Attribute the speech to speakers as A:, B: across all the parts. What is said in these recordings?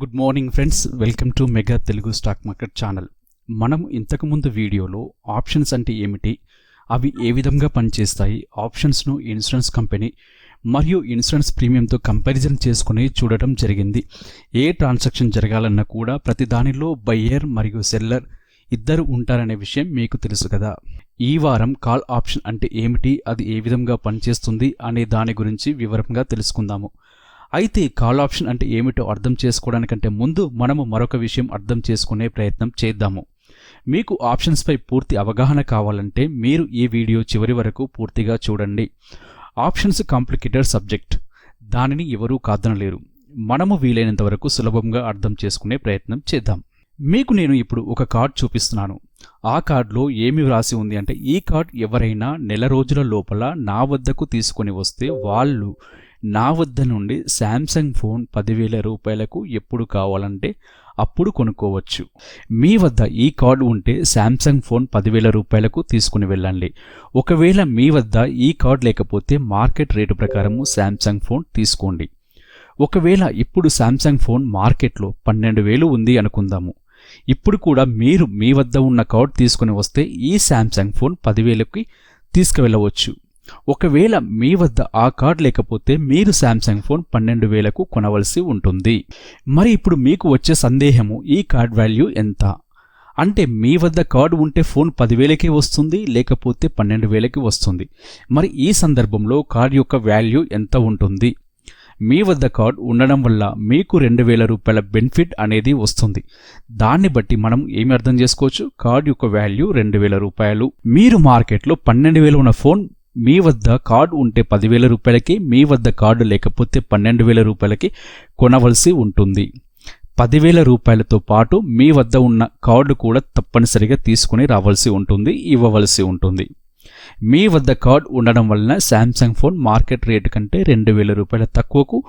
A: Good morning friends welcome to mega Telugu stock market channel మనం ఇంతకుముందు వీడియోలో options అంటే ఏమిటి? అవి ఏ విధంగా పనిచేస్తాయి? ఆప్షన్స్ను ఇన్సూరెన్స్ కంపెనీ మరియు ఇన్సూరెన్స్ ప్రీమియంతో కంపారిజన్ చేసుకుని చూడటం జరిగింది. ఏ ట్రాన్సాక్షన్ జరగాలన్నా కూడా ప్రతి దానిలో బయ్యర్ మరియు సెల్లర్ ఇద్దరు ఉంటారనే విషయం మీకు తెలుసు కదా. ఈ వారం కాల్ ఆప్షన్ అంటే ఏమిటి? అది ఏ విధంగా పనిచేస్తుంది? అనే దాని గురించి వివరంగా తెలుసుకుందాము. అయితే కాల్ ఆప్షన్ అంటే ఏమిటో అర్థం చేసుకోవడానికంటే ముందు మనము మరొక విషయం అర్థం చేసుకునే ప్రయత్నం చేద్దాము. మీకు ఆప్షన్స్పై పూర్తి అవగాహన కావాలంటే మీరు ఈ వీడియో చివరి వరకు పూర్తిగా చూడండి. Options complicated subject. దానిని ఎవరూ కాదనలేరు. మనము వీలైనంత వరకు సులభంగా అర్థం చేసుకునే ప్రయత్నం చేద్దాం. మీకు నేను ఇప్పుడు ఒక కార్డ్ చూపిస్తున్నాను. ఆ కార్డులో ఏమి వ్రాసి ఉంది అంటే ఈ కార్డ్ ఎవరైనా నెల రోజుల లోపల నా వద్దకు తీసుకొని వస్తే వాళ్ళు నా వద్ద నుండి శాంసంగ్ ఫోన్ పదివేల రూపాయలకు ఎప్పుడు కావాలంటే అప్పుడు కొనుక్కోవచ్చు. మీ వద్ద ఈ కార్డు ఉంటే శాంసంగ్ ఫోన్ పదివేల రూపాయలకు తీసుకుని వెళ్ళండి. ఒకవేళ మీ వద్ద ఈ కార్డు లేకపోతే మార్కెట్ రేటు ప్రకారము శాంసంగ్ ఫోన్ తీసుకోండి. ఒకవేళ ఇప్పుడు శాంసంగ్ ఫోన్ మార్కెట్లో పన్నెండు వేలు ఉంది అనుకుందాము. ఇప్పుడు కూడా మీరు మీ వద్ద ఉన్న కార్డ్ తీసుకుని వస్తే ఈ శాంసంగ్ ఫోన్ పదివేలకి తీసుకువెళ్ళవచ్చు. ఒకవేళ మీ వద్ద ఆ కార్డ్ లేకపోతే మీరు శాంసంగ్ ఫోన్ పన్నెండు వేలకు కొనవలసి ఉంటుంది. మరి ఇప్పుడు మీకు వచ్చే సందేహము ఈ కార్డ్ వాల్యూ ఎంత? అంటే మీ వద్ద కార్డు ఉంటే ఫోన్ పదివేలకే వస్తుంది లేకపోతే పన్నెండు వేలకి వస్తుంది. మరి ఈ సందర్భంలో కార్డ్ యొక్క వాల్యూ ఎంత ఉంటుంది? మీ వద్ద కార్డ్ ఉండడం వల్ల మీకు రెండు వేల రూపాయల బెనిఫిట్ అనేది వస్తుంది. దాన్ని బట్టి మనం ఏమి అర్థం చేసుకోవచ్చు? కార్డ్ యొక్క వాల్యూ రెండు వేల రూపాయలు. మీరు మార్కెట్లో పన్నెండు వేలు ఉన్న ఫోన్ మీ వద్ద కార్డు ఉంటే పదివేల రూపాయలకి మీ వద్ద కార్డు లేకపోతే పన్నెండు వేల రూపాయలకి కొనవలసి ఉంటుంది. పదివేల రూపాయలతో పాటు మీ వద్ద ఉన్న కార్డు కూడా తప్పనిసరిగా తీసుకుని రావాల్సి ఉంటుంది ఇవ్వవలసి ఉంటుంది. మీ వద్ద కార్డు ఉండడం వలన శాంసంగ్ ఫోన్ మార్కెట్ రేటు కంటే రెండు వేల రూపాయల తక్కువకు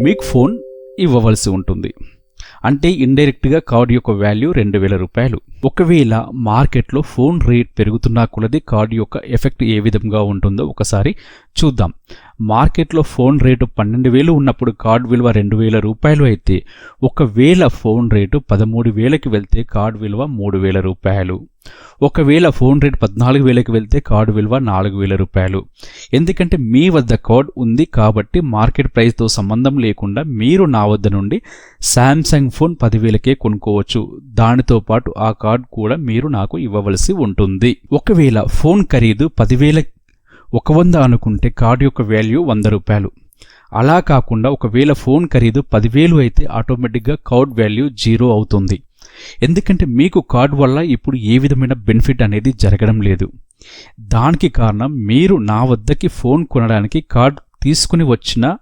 A: మీకు ఫోన్ ఇవ్వవలసి ఉంటుంది. అంటే ఇండైరెక్ట్గా కార్డు యొక్క వాల్యూ రెండు వేల రూపాయలు. ఒకవేళ మార్కెట్లో ఫోన్ రేట్ పెరుగుతున్నా కొలది కార్డు యొక్క ఎఫెక్ట్ ఏ విధంగా ఉంటుందో ఒకసారి చూద్దాం. మార్కెట్లో ఫోన్ రేటు పన్నెండు వేలు ఉన్నప్పుడు కార్డ్ విలువ రెండు వేల రూపాయలు అయితే ఒకవేళ ఫోన్ రేటు పదమూడు వేలకి వెళ్తే కార్డ్ విలువ మూడు వేల రూపాయలు. ఒకవేళ ఫోన్ రేట్ పద్నాలుగు వేలకు వెళ్తే కార్డు విలువ నాలుగు వేల రూపాయలు. ఎందుకంటే మీ వద్ద కార్డ్ ఉంది కాబట్టి మార్కెట్ ప్రైస్తో సంబంధం లేకుండా మీరు నా వద్ద నుండి శాంసంగ్ ఫోన్ పదివేలకే కొనుక్కోవచ్చు. దానితో పాటు ఆ కార్డ్ కూడా మీరు నాకు ఇవ్వవలసి ఉంటుంది. ఒకవేళ ఫోన్ ఖరీదు పదివేల ఒక వంద అనుకుంటే కార్డు యొక్క వాల్యూ వంద రూపాయలు. అలా కాకుండా ఒకవేళ ఫోన్ ఖరీదు పదివేలు అయితే ఆటోమేటిక్గా కార్డ్ వాల్యూ జీరో అవుతుంది. ఎందుకంటే మీకు కార్డ్ వల్ల ఇప్పుడు ఏ విధమైన బెనిఫిట్ అనేది జరగడం లేదు. దానికి కారణం మీరు నా వద్దకి ఫోన్ కొనడానికి కార్డ్ తీసుకుని వచ్చినా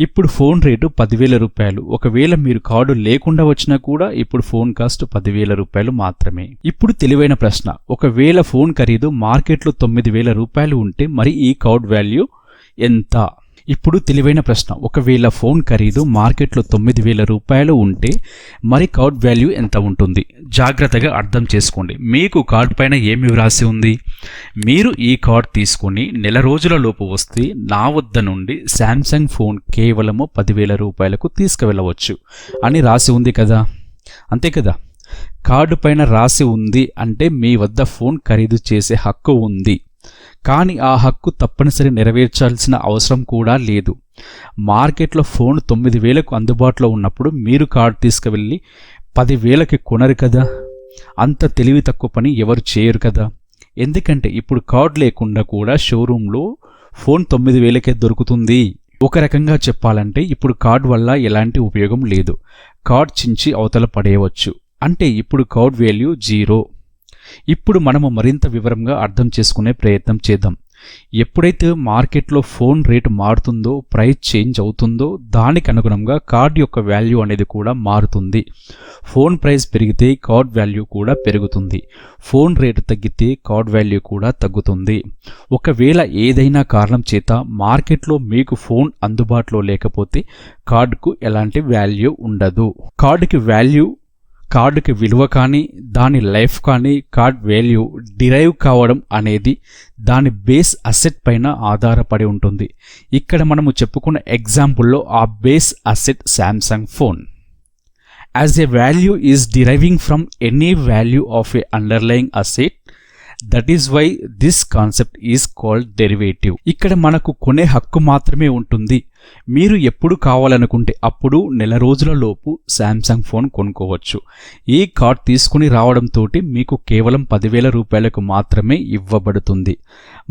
A: ఇప్పుడు ఫోన్ రేటు పదివేల రూపాయలు. ఒకవేళ మీరు కార్డు లేకుండా వచ్చినా కూడా ఇప్పుడు ఫోన్ కాస్ట్ పదివేల రూపాయలు మాత్రమే. ఇప్పుడు తెలివైన ప్రశ్న. ఒకవేళ ఫోన్ ఖరీదు మార్కెట్లో తొమ్మిది వేల రూపాయలు ఉంటే మరి ఈ కార్డ్ వాల్యూ ఎంత? ఇప్పుడు తెలివైన ప్రశ్న. ఒకవేళ ఫోన్ ఖరీదు మార్కెట్లో తొమ్మిది వేల రూపాయలు ఉంటే మరి కార్డ్ వాల్యూ ఎంత ఉంటుంది? జాగ్రత్తగా అర్థం చేసుకోండి. మీకు కార్డ్ పైన ఏమి వ్రాసి ఉంది? మీరు ఈ కార్డ్ తీసుకుని నెల రోజుల లోపు వస్తే నా వద్ద నుండి శాంసంగ్ ఫోన్ కేవలము పదివేల రూపాయలకు తీసుకువెళ్ళవచ్చు అని రాసి ఉంది కదా? అంతే కదా? కార్డు పైన రాసి ఉంది అంటే మీ వద్ద ఫోన్ ఖరీదు చేసే హక్కు ఉంది. కానీ ఆ హక్కు తప్పనిసరి నెరవేర్చాల్సిన అవసరం కూడా లేదు. మార్కెట్లో ఫోన్ తొమ్మిది వేలకు అందుబాటులో ఉన్నప్పుడు మీరు కార్డు తీసుకువెళ్ళి పదివేలకి కొనరు కదా. అంత తెలివి తక్కువ పని ఎవరు చేయరు కదా. ఎందుకంటే ఇప్పుడు కార్డు లేకుండా కూడా షోరూంలో ఫోన్ తొమ్మిది వేలకే దొరుకుతుంది. ఒక రకంగా చెప్పాలంటే ఇప్పుడు కార్డ్ వల్ల ఎలాంటి ఉపయోగం లేదు. కార్డ్ చించి అవతల పడేయవచ్చు. అంటే ఇప్పుడు కార్డ్ వాల్యూ జీరో. ఇప్పుడు మనము మరింత వివరంగా అర్థం చేసుకునే ప్రయత్నం చేద్దాం. ఎప్పుడైతే మార్కెట్లో ఫోన్ రేటు మారుతుందో ప్రైస్ చేంజ్ అవుతుందో దానికి అనుగుణంగా కార్డ్ యొక్క వాల్యూ అనేది కూడా మారుతుంది. ఫోన్ ప్రైస్ పెరిగితే కార్డ్ వాల్యూ కూడా పెరుగుతుంది. ఫోన్ రేటు తగ్గితే కార్డ్ వాల్యూ కూడా తగ్గుతుంది. ఒకవేళ ఏదైనా కారణం చేత మార్కెట్లో మీకు ఫోన్ అందుబాటులో లేకపోతే కార్డుకు ఎలాంటి వాల్యూ ఉండదు. కార్డుకి వాల్యూ కార్డుకి విలువ కానీ దాని లైఫ్ కానీ కార్డ్ వాల్యూ డిరైవ్ కావడం అనేది దాని బేస్ అసెట్ పైన ఆధారపడి ఉంటుంది. ఇక్కడ మనము చెప్పుకున్న ఎగ్జాంపుల్లో ఆ base asset Samsung phone as a value is deriving from any value of a underlying asset that is why this concept is called derivative ఇక్కడ మనకు కొనే హక్కు మాత్రమే ఉంటుంది. మీరు ఎప్పుడు కావాలనుకుంటే అప్పుడు నెల రోజుల లోపు శాంసంగ్ ఫోన్ కొనుక్కోవచ్చు. ఈ కార్డ్ తీసుకుని రావడంతో మీకు కేవలం పదివేల రూపాయలకు మాత్రమే ఇవ్వబడుతుంది.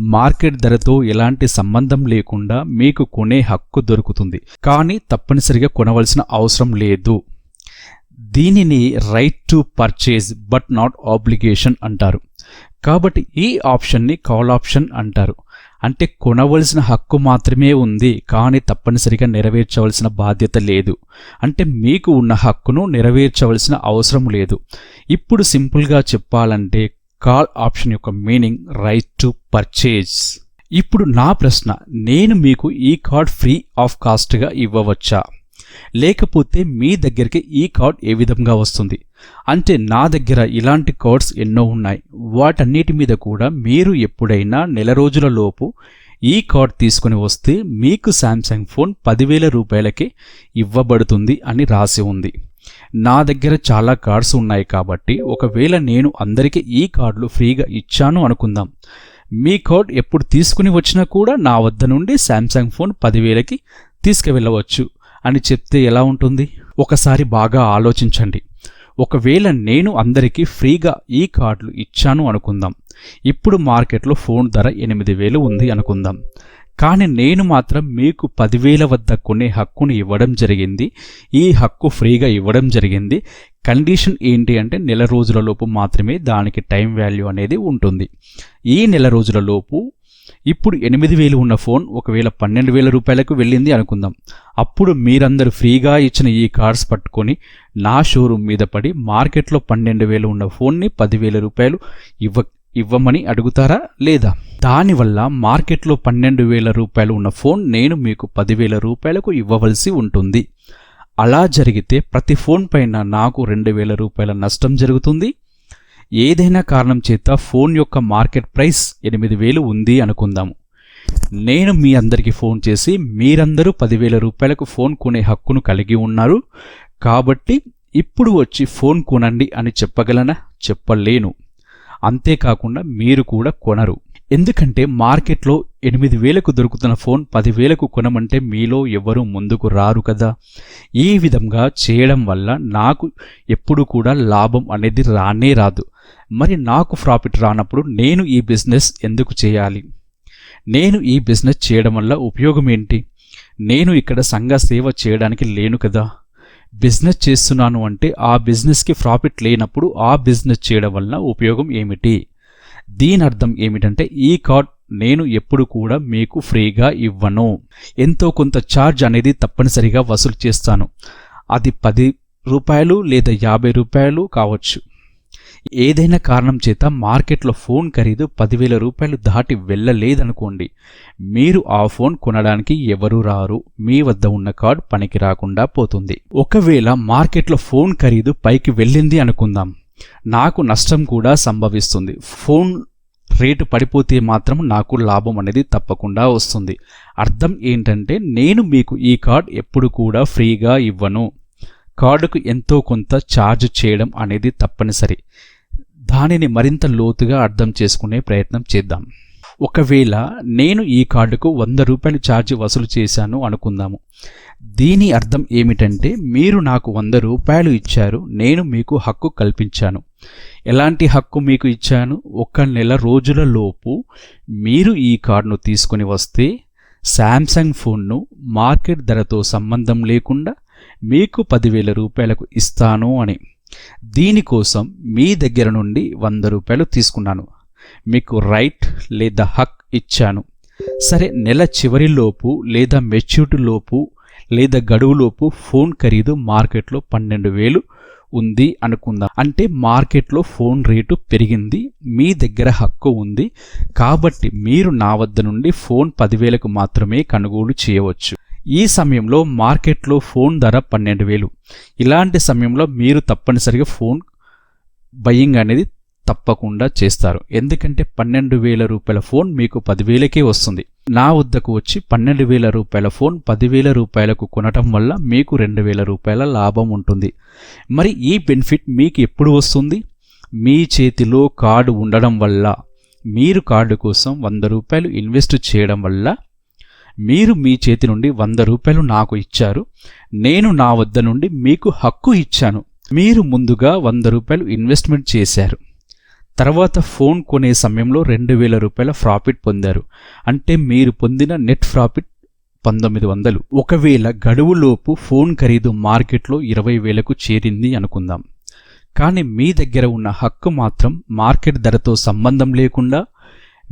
A: మార్కెట్ ధరతో ఎలాంటి సంబంధం లేకుండా మీకు కొనే హక్కు దొరుకుతుంది. కానీ తప్పనిసరిగా కొనవలసిన అవసరం లేదు. దీనిని right to purchase but not obligation అంటారు. కాబట్టి ఈ ఆప్షన్ని కాల్ ఆప్షన్ అంటారు. అంటే కొనవలసిన హక్కు మాత్రమే ఉంది కానీ తప్పనిసరిగా నెరవేర్చవలసిన బాధ్యత లేదు. అంటే మీకు ఉన్న హక్కును నెరవేర్చవలసిన అవసరం లేదు. ఇప్పుడు సింపుల్గా చెప్పాలంటే కాల్ ఆప్షన్ యొక్క మీనింగ్ రైట్ టు పర్చేజ్ ఇప్పుడు నా ప్రశ్న నేను మీకు ఈ కార్డ్ ఫ్రీ ఆఫ్ కాస్ట్గా ఇవ్వవచ్చా? లేకపోతే మీ దగ్గరికి ఈ కార్డ్ ఏ విధంగా వస్తుంది? అంటే నా దగ్గర ఇలాంటి కార్డ్స్ ఎన్నో ఉన్నాయి. వాటన్నిటి మీద కూడా మీరు ఎప్పుడైనా నెల రోజుల లోపు ఈ కార్డ్ తీసుకుని వస్తే మీకు శాంసంగ్ ఫోన్ పదివేల రూపాయలకి ఇవ్వబడుతుంది అని రాసి ఉంది. నా దగ్గర చాలా కార్డ్స్ ఉన్నాయి కాబట్టి ఒకవేళ నేను అందరికీ ఈ కార్డులు ఫ్రీగా ఇచ్చాను అనుకుందాం. మీ కార్డ్ ఎప్పుడు తీసుకుని వచ్చినా కూడా నా వద్ద నుండి శాంసంగ్ ఫోన్ పదివేలకి తీసుకువెళ్ళవచ్చు. అని చెప్తే ఎలా ఉంటుంది? ఒకసారి బాగా ఆలోచించండి. ఒకవేళ నేను అందరికీ ఫ్రీగా ఈ కార్డులు ఇచ్చాను అనుకుందాం. ఇప్పుడు మార్కెట్లో ఫోన్ ధర ఎనిమిది వేలు ఉంది అనుకుందాం. కానీ నేను మాత్రం మీకు పదివేల వద్ద కొనే హక్కును ఇవ్వడం జరిగింది. ఈ హక్కు ఫ్రీగా ఇవ్వడం జరిగింది. కండిషన్ ఏంటి అంటే నెల రోజులలోపు మాత్రమే దానికి టైం వాల్యూ అనేది ఉంటుంది. ఈ నెల రోజులలోపు ఇప్పుడు ఎనిమిది వేలు ఉన్న ఫోన్ ఒకవేళ పన్నెండు వేల రూపాయలకు వెళ్ళింది అనుకుందాం. అప్పుడు మీరందరూ ఫ్రీగా ఇచ్చిన ఈ కార్డ్స్ పట్టుకొని నా షోరూమ్ మీద పడి మార్కెట్లో పన్నెండు వేలు ఉన్న ఫోన్ని పదివేల రూపాయలు ఇవ్వ ఇవ్వమని అడుగుతారా లేదా? దానివల్ల మార్కెట్లో పన్నెండు వేల రూపాయలు ఉన్న ఫోన్ నేను మీకు పదివేల రూపాయలకు ఇవ్వవలసి ఉంటుంది. అలా జరిగితే ప్రతి ఫోన్ పైన నాకు రెండు వేల రూపాయల నష్టం జరుగుతుంది. ఏదైనా కారణం చేత ఫోన్ యొక్క మార్కెట్ ప్రైస్ ఎనిమిది వేలు ఉంది అనుకుందాము. నేను మీ అందరికీ ఫోన్ చేసి మీరందరూ పదివేల రూపాయలకు ఫోన్ కొనే హక్కును కలిగి ఉన్నారు. కాబట్టి ఇప్పుడు వచ్చి ఫోన్ కొనండి అని చెప్పగలనా? చెప్పలేను. అంతేకాకుండా మీరు కూడా కొనరు. ఎందుకంటే మార్కెట్లో ఎనిమిది వేలకు దొరుకుతున్న ఫోన్ పదివేలకు కొనమంటే మీలో ఎవరూ ముందుకు రారు కదా. ఈ విధంగా చేయడం వల్ల నాకు ఎప్పుడు కూడా లాభం అనేది రానే రాదు. మరి నాకు ప్రాఫిట్ రానప్పుడు నేను ఈ బిజినెస్ ఎందుకు చేయాలి? నేను ఈ బిజినెస్ చేయడం వల్ల ఉపయోగం ఏంటి? నేను ఇక్కడ సంఘ సేవ చేయడానికి లేను కదా. బిజినెస్ చేస్తున్నాను అంటే ఆ బిజినెస్కి ప్రాఫిట్ లేనప్పుడు ఆ బిజినెస్ చేయడం వలన ఉపయోగం ఏమిటి? దీని అర్థం ఏమిటంటే ఈ కార్డ్ నేను ఎప్పుడు కూడా మీకు ఫ్రీగా ఇవ్వను. ఎంతో కొంత ఛార్జ్ అనేది తప్పనిసరిగా వసూలు చేస్తాను. అది పది రూపాయలు లేదా యాభై రూపాయలు కావచ్చు. ఏదైనా కారణం చేత మార్కెట్లో ఫోన్ ఖరీదు పదివేల రూపాయలు దాటి వెళ్ళలేదనుకోండి. మీరు ఆ ఫోన్ కొనడానికి ఎవరు రారు. మీ వద్ద ఉన్న కార్డ్ పనికి రాకుండా పోతుంది. ఒకవేళ మార్కెట్లో ఫోన్ ఖరీదు పైకి వెళ్ళింది అనుకుందాం. నాకు నష్టం కూడా సంభవిస్తుంది. ఫోన్ రేటు పడిపోతే మాత్రం నాకు లాభం అనేది తప్పకుండా వస్తుంది. అర్థం ఏంటంటే నేను మీకు ఈ కార్డ్ ఎప్పుడు కూడా ఫ్రీగా ఇవ్వను. కార్డుకు ఎంతో కొంత ఛార్జ్ చేయడం అనేది తప్పనిసరి. దానిని మరింత లోతుగా అర్థం చేసుకునే ప్రయత్నం చేద్దాం. ఒకవేళ నేను ఈ కార్డుకు వంద రూపాయలు ఛార్జ్ వసూలు చేశాను అనుకుందాము. దీని అర్థం ఏమిటంటే మీరు నాకు వంద రూపాయలు ఇచ్చారు నేను మీకు హక్కు కల్పించాను. ఎలాంటి హక్కు మీకు ఇచ్చాను? ఒక నెల రోజుల లోపు మీరు ఈ కార్డును తీసుకుని వస్తే శాంసంగ్ ఫోన్ను మార్కెట్ ధరతో సంబంధం లేకుండా మీకు పదివేల రూపాయలకు ఇస్తాను అని. దీనికోసం మీ దగ్గర నుండి వంద రూపాయలు తీసుకున్నాను. మీకు రైట్ లేదా హక్ ఇచ్చాను. సరే నెల చివరిలోపు లేదా మెచ్యూరిటీ లోపు లేదా గడువులోపు ఫోన్ ఖరీదు మార్కెట్లో పన్నెండు వేలు ఉంది అనుకుందాం. అంటే మార్కెట్లో ఫోన్ రేటు పెరిగింది మీ దగ్గర హక్కు ఉంది. కాబట్టి మీరు నా వద్ద నుండి ఫోన్ పదివేలకు మాత్రమే కొనుగోలు చేయవచ్చు. ఈ సమయంలో మార్కెట్లో ఫోన్ ధర పన్నెండు వేలు ఇలాంటి సమయంలో మీరు తప్పనిసరిగా ఫోన్ బయ్యింగ్ అనేది తప్పకుండా చేస్తారు. ఎందుకంటే పన్నెండు వేల రూపాయల ఫోన్ మీకు పదివేలకే వస్తుంది. నా వద్దకు వచ్చి పన్నెండు వేల రూపాయల ఫోన్ పదివేల రూపాయలకు కొనటం వల్ల మీకు రెండు వేల రూపాయల లాభం ఉంటుంది. మరి ఈ బెనిఫిట్ మీకు ఎప్పుడు వస్తుంది? మీ చేతిలో కార్డు ఉండడం వల్ల మీరు కార్డు కోసం వంద రూపాయలు ఇన్వెస్ట్ చేయడం వల్ల మీరు మీ చేతి నుండి వంద రూపాయలు నాకు ఇచ్చారు. నేను నా వద్ద నుండి మీకు హక్కు ఇచ్చాను. మీరు ముందుగా వంద రూపాయలు ఇన్వెస్ట్మెంట్ చేశారు. తర్వాత ఫోన్ కొనే సమయంలో రెండు వేల రూపాయల ప్రాఫిట్ పొందారు. అంటే మీరు పొందిన నెట్ ప్రాఫిట్ పంతొమ్మిది వందలు. ఒకవేళ గడువులోపు ఫోన్ ఖరీదు మార్కెట్లో ఇరవై వేలకు చేరింది అనుకుందాం. కానీ మీ దగ్గర ఉన్న హక్కు మాత్రం మార్కెట్ ధరతో సంబంధం లేకుండా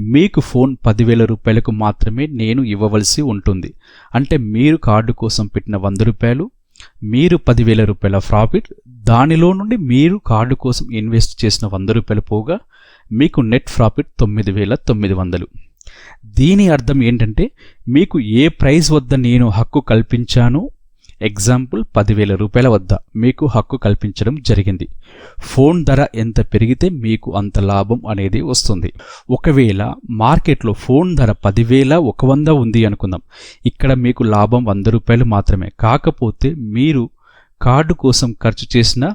A: మీకు ఫోన్ పదివేల రూపాయలకు మాత్రమే నేను ఇవ్వవలసి ఉంటుంది. అంటే మీరు కార్డు కోసం పెట్టిన వంద రూపాయలు మీరు పదివేల రూపాయల ప్రాఫిట్ దానిలో నుండి మీరు కార్డు కోసం ఇన్వెస్ట్ చేసిన వంద రూపాయలు పోగా మీకు నెట్ ప్రాఫిట్ తొమ్మిది వేల తొమ్మిది వందలు. దీని అర్థం ఏంటంటే మీకు ఏ ప్రైస్ వద్ద నేను హక్కు కల్పించానో ఎగ్జాంపుల్ పదివేల రూపాయల వద్ద మీకు హక్కు కల్పించడం జరిగింది. ఫోన్ ధర ఎంత పెరిగితే మీకు అంత లాభం అనేది వస్తుంది. ఒకవేళ మార్కెట్లో ఫోన్ ధర పదివేల ఒక వంద ఉంది అనుకుందాం. ఇక్కడ మీకు లాభం వంద రూపాయలు మాత్రమే. కాకపోతే మీరు కార్డు కోసం ఖర్చు చేసిన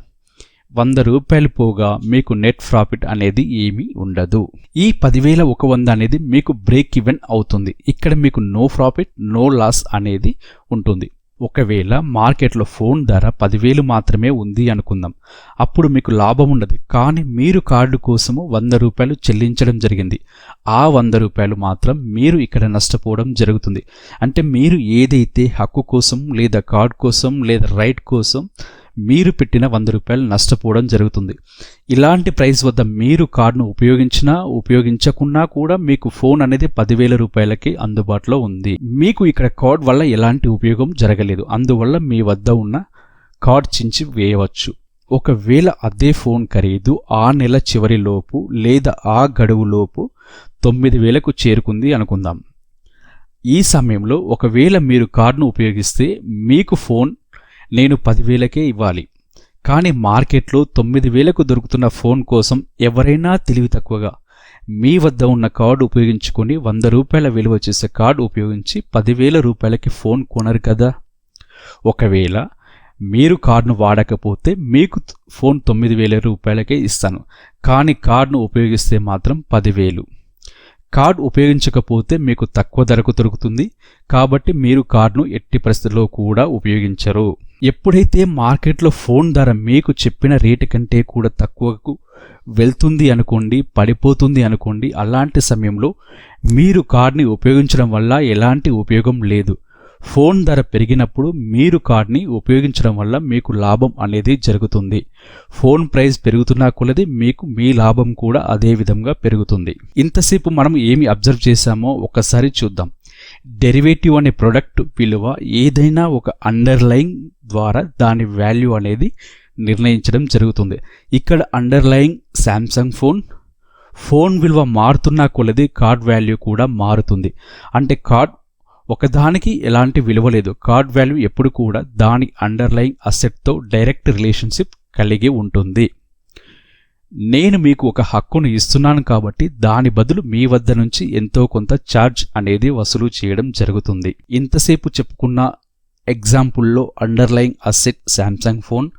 A: వంద రూపాయలు పోగా మీకు నెట్ ప్రాఫిట్ అనేది ఏమీ ఉండదు. ఈ పదివేల ఒక వంద అనేది మీకు బ్రేక్ ఈవెన్ అవుతుంది. ఇక్కడ మీకు నో ప్రాఫిట్ నో లాస్ అనేది ఉంటుంది. ఒకవేళ మార్కెట్లో ఫోన్ ధర పదివేలు మాత్రమే ఉంది అనుకుందాం. అప్పుడు మీకు లాభం ఉండదు. కానీ మీరు కార్డు కోసము వంద రూపాయలు చెల్లించడం జరిగింది. ఆ వంద రూపాయలు మాత్రం మీరు ఇక్కడ నష్టపోవడం జరుగుతుంది. అంటే మీరు ఏదైతే హక్కు కోసం లేదా కార్డు కోసం లేదా రైట్ కోసం మీరు పెట్టిన వంద రూపాయలు నష్టపోవడం జరుగుతుంది. ఇలాంటి ప్రైస్ వద్ద మీరు కార్డును ఉపయోగించినా ఉపయోగించకున్నా కూడా మీకు ఫోన్ అనేది పదివేల రూపాయలకి అందుబాటులో ఉంది. మీకు ఇక్కడ కార్డ్ వల్ల ఎలాంటి ఉపయోగం జరగలేదు. అందువల్ల మీ వద్ద ఉన్న కార్డ్ చించి వేయవచ్చు. ఒకవేళ అదే ఫోన్ ఖరీదు ఆ నెల చివరిలోపు లేదా ఆ గడువులోపు తొమ్మిది వేలకు చేరుకుంది అనుకుందాం. ఈ సమయంలో ఒకవేళ మీరు కార్డును ఉపయోగిస్తే మీకు ఫోన్ నేను పదివేలకే ఇవ్వాలి. కానీ మార్కెట్లో తొమ్మిది వేలకు దొరుకుతున్న ఫోన్ కోసం ఎవరైనా తెలివి తక్కువగా మీ వద్ద ఉన్న కార్డు ఉపయోగించుకొని వంద రూపాయల విలువ చేసే కార్డు ఉపయోగించి పదివేల రూపాయలకి ఫోన్ కొనరు కదా. ఒకవేళ మీరు కార్డును వాడకపోతే మీకు ఫోన్ తొమ్మిది వేల రూపాయలకే ఇస్తాను. కానీ కార్డును ఉపయోగిస్తే మాత్రం పదివేలు. కార్డు ఉపయోగించకపోతే మీకు తక్కువ ధరకు దొరుకుతుంది. కాబట్టి మీరు కార్డును ఎట్టి పరిస్థితుల్లో కూడా ఉపయోగించరు. ఎప్పుడైతే మార్కెట్లో ఫోన్ ధర మీకు చెప్పిన రేటు కంటే కూడా తక్కువకు వెళ్తుంది అనుకోండి పడిపోతుంది అనుకోండి అలాంటి సమయంలో మీరు కార్డ్ని ఉపయోగించడం వల్ల ఎలాంటి ఉపయోగం లేదు. ఫోన్ ధర పెరిగినప్పుడు మీరు కార్డ్ని ఉపయోగించడం వల్ల మీకు లాభం అనేది జరుగుతుంది. ఫోన్ ప్రైస్ పెరుగుతున్నా కొలది మీకు మీ లాభం కూడా అదే విధంగా పెరుగుతుంది. ఇంతసేపు మనం ఏమి అబ్జర్వ్ చేశామో ఒకసారి చూద్దాం. డెరివేటివ్ అనే ప్రొడక్ట్ విలువ ఏదైనా ఒక అండర్లైన్ ద్వారా దాని వాల్యూ అనేది నిర్ణయించడం జరుగుతుంది. ఇక్కడ అండర్లైన్ శాంసంగ్ ఫోన్ ఫోన్ విలువ మారుతున్నా కొలది కార్డ్ వాల్యూ కూడా మారుతుంది. అంటే కార్డ్ ఒకదానికి ఎలాంటి విలువ లేదు. కార్డ్ వాల్యూ ఎప్పుడు కూడా దాని అండర్లైన్ అసెట్తో డైరెక్ట్ రిలేషన్షిప్ కలిగి ఉంటుంది. నేను మీకు ఒక హక్కును ఇస్తున్నాను కాబట్టి దాని బదులు మీ వద్ద నుంచి ఎంతో కొంత ఛార్జ్ అనేది వసూలు చేయడం జరుగుతుంది. ఇంతసేపు చెప్పుకున్న ఎగ్జాంపుల్లో అండర్లైన్ అసెట్ శాంసంగ్ ఫోన్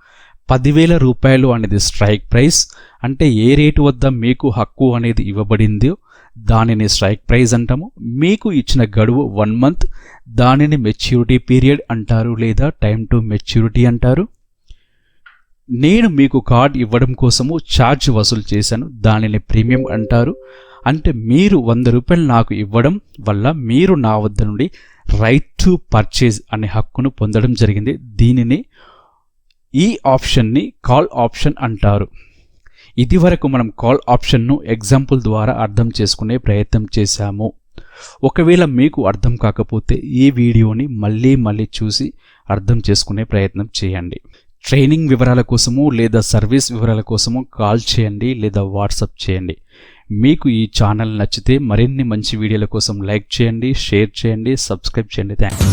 A: పదివేల రూపాయలు అనేది స్ట్రైక్ ప్రైస్. అంటే ఏ రేటు వద్ద మీకు హక్కు అనేది ఇవ్వబడిందో దానిని స్ట్రైక్ ప్రైస్ అంటాము. మీకు ఇచ్చిన గడువు వన్ మంత్ దానిని మెచ్యూరిటీ పీరియడ్ అంటారు లేదా టైం టు మెచ్యూరిటీ అంటారు. నేను మీకు కార్డ్ ఇవ్వడం కోసము ఛార్జ్ వసూలు చేశాను. దానిని ప్రీమియం అంటారు. అంటే మీరు వంద రూపాయలు నాకు ఇవ్వడం వల్ల మీరు నా వద్ద నుండి రైట్ టు పర్చేజ్ అనే హక్కును పొందడం జరిగింది. దీనిని ఈ ఆప్షన్ని కాల్ ఆప్షన్ అంటారు. ఇది వరకు మనం కాల్ ఆప్షన్ను ఎగ్జాంపుల్ ద్వారా అర్థం చేసుకునే ప్రయత్నం చేశాము. ఒకవేళ మీకు అర్థం కాకపోతే ఈ వీడియోని మళ్ళీ మళ్ళీ చూసి అర్థం చేసుకునే ప్రయత్నం చేయండి. ట్రైనింగ్ వివరాల కోసము లేదా సర్వీస్ వివరాల కోసము కాల్ చేయండి లేదా వాట్సాప్ చేయండి. మీకు ఈ ఛానల్ నచ్చితే మరిన్ని మంచి వీడియోల కోసం లైక్ చేయండి షేర్ చేయండి సబ్స్క్రైబ్ చేయండి. థ్యాంక్స్